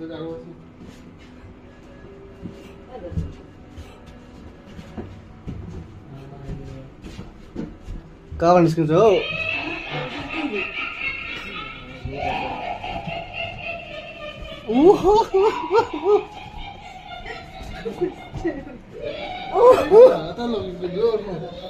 కావాలని తీసుకుంటావు ఓహో